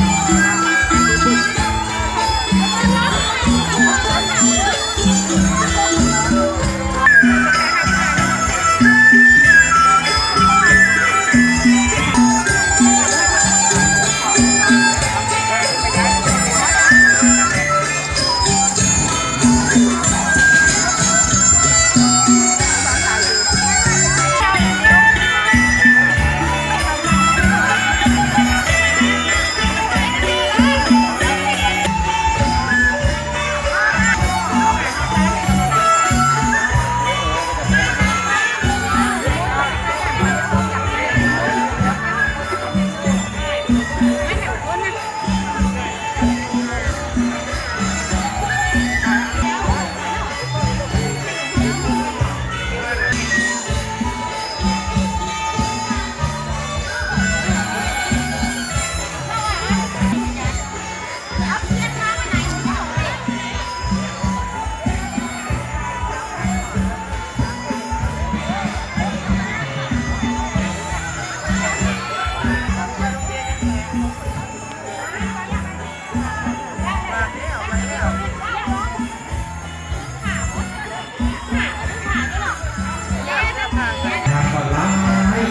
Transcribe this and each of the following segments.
ทางก็หลาย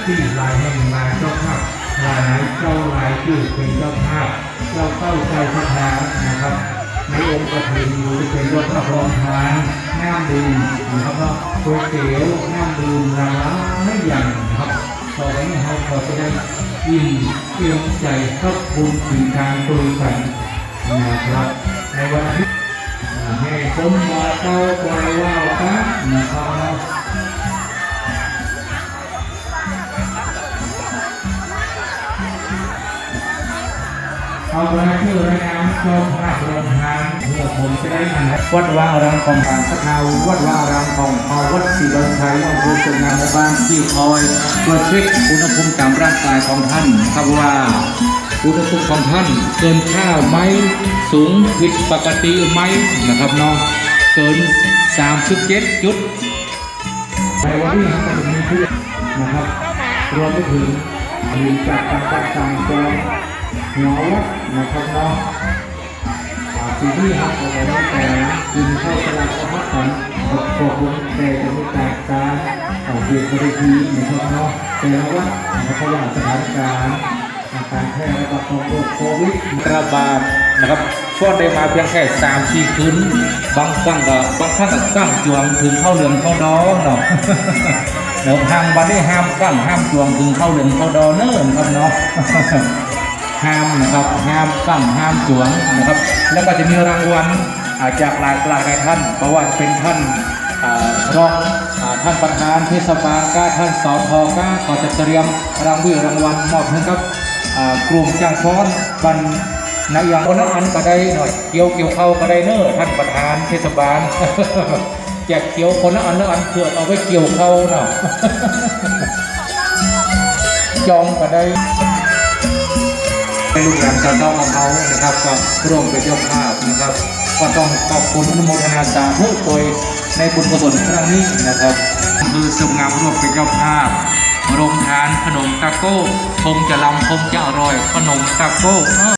ที่หลายแห่งลายเจ้าภาพหลายเจ้าหลายคือเป็นเจ้าภาพเจ้าเข้าใจพระทานนะครับ ในองค์กฐินหรือเป็นเจ้าภาพรองทานน้ำดื่มนะครับเนาะก๋วยเตี๋ยวน้ำดื่มหลายอย่างนะครับต่อไปนี้เราขอจะได้อิ่มเอี่ยมใจขอบคุณถึงทางตุยสันนะครับในวันที่ให้ผมมาเต้าไปว่าวกันนะครับ เนาะเอารายชื่อรายนามชมภาพรวมทางเพื่อผมจะได้ทันวัดวาอารามของการพัฒนาวัดวาอารามของเอาวัดศรีดอนชัยอำเภอสุนามบ้านที่คอยตรวจเช็คอุณหภูมิตามร่างกายของท่านครับว่าอุณหภูมิของท่านเกินค่าไหมสูงผิดปกติไหมนะครับเนาะเกิน37จุดในวันนี้เราจะมีเพื่อนนะครับรวมไปถึงมีจากการจัดสั่งจ งหัววัดนะครับเนาะอ่าสิ่งที่หักเอาไว้แต่กินข้าวสลัดก็พักกันกับพวกวงแต่จะไม่แตกต่างเอาเพียงบริทีนะครับเนาะแต่ละวัดนะครับเพราะว่าสถานการณ์การแพร่ระบาดของโควิดระบาดนะครับก็ได้มาเพียงแค่สามสี่คืนบางครั้งก็บางครั้งก็ตั้งจวงถึงเข้าเรือนเข้าดอเนาะเดี๋ยวทางวันนี้ห้ามกั้งห้ามจวงถึงเข้าเรือนเข้าดอเนิ่นครับเนาะ ห้ามนะครับห้ามกั้งห้ามจวงนะครับ แล้วก็จะมีรางวัลอาจากหลายหลายหลายท่าน เพราะว่าเป็นท่านอ่ารองท่านประธานเทศบาลก็ท่านสอทก็ก็จะเตรียมรางวัลรางวัลมอบให้กับอ่ากลุ่มจังฟ้อนบันนายอย่างคนละอันก็ได้หน่อยเกี่ยวเกี่ยวเข้าก็ได้เนอท่านประธานเทศบาลแจกเกี่ยวคนละอันละอันเพื่อเอาไว้เกี่ยวเข้าเนาะจองก็ได้ ลูกหลานชาวเจ้าของเขานะครับก็ร่วมเป็นเจ้าภาพนะครับ ก็ต้องขอบคุณอนุโมทนาสาธุโดยในบุญกุศลครั้งนี้นะครับคือสมงามร่วมเป็นเจ้าภาพโรงทานขนมตะโก้คงจะลำคงจะอร่อยขนมตะโก้